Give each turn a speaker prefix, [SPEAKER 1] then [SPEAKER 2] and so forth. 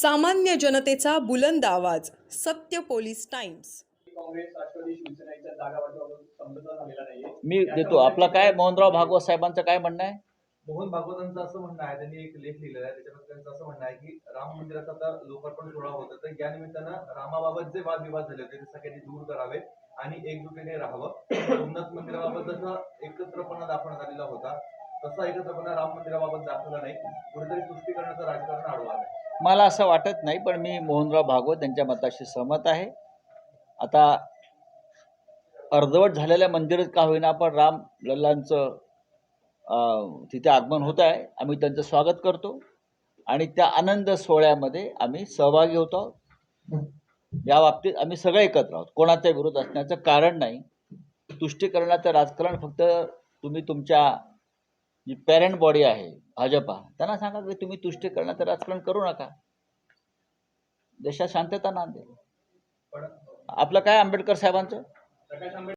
[SPEAKER 1] सामान्य जनतेचा बुलंद आवाज सत्य पोलीस टाइम्स.
[SPEAKER 2] मी देतो. आपला काय? मोहनराव भागवत साहेबांचं काय म्हणणं आहे?
[SPEAKER 3] मोहन भागवतांचं असं म्हणणं आहे. त्यांनी एक लेख लिहिलेला आहे. त्याच्यामध्ये त्यांचं असं म्हणणं आहे की राम मंदिराचा आता लोकार्पण सोहळा होतं तर या निमित्तानं रामाबाबत जे वादविवाद झाले होते ते सगळ्यांनी दूर करावे आणि एकजुटीने राहावं. सोमनाथ मंदिराबाबत जसा एकत्रपणा दाखवण्यात आलेला होता. तसा एकत्रपणा राम मंदिराबाबत दाखवला नाही. कुठेतरी तुष्टीकरणाचं राजकारण आडवा आहे
[SPEAKER 2] मला असं वाटत नाही पण मी मोहनराव भागवत यांच्या मताशी सहमत आहे. आता अर्धवट झालेल्या मंदिरात का होईना पण राम लल्लांचं तिथे आगमन होत आहे आम्ही त्यांचं स्वागत करतो. आणि त्या आनंद सोहळ्यामध्ये आम्ही सहभागी होतो या बाबतीत आम्ही सगळे एकत्र आहोत. कोणाचा विरोध असण्याचं कारण नाही. तुष्टीकरणाचं राजकारण फक्त तुम्ही तुमच्या जी पॅरेंट बॉडी आहे भाजपा. त्यांना सांगा की तुम्ही तुष्टीकरणाचं राजकारण करू नका. देशात शांतता नांदेल. आपलं काय आंबेडकर साहेबांचं?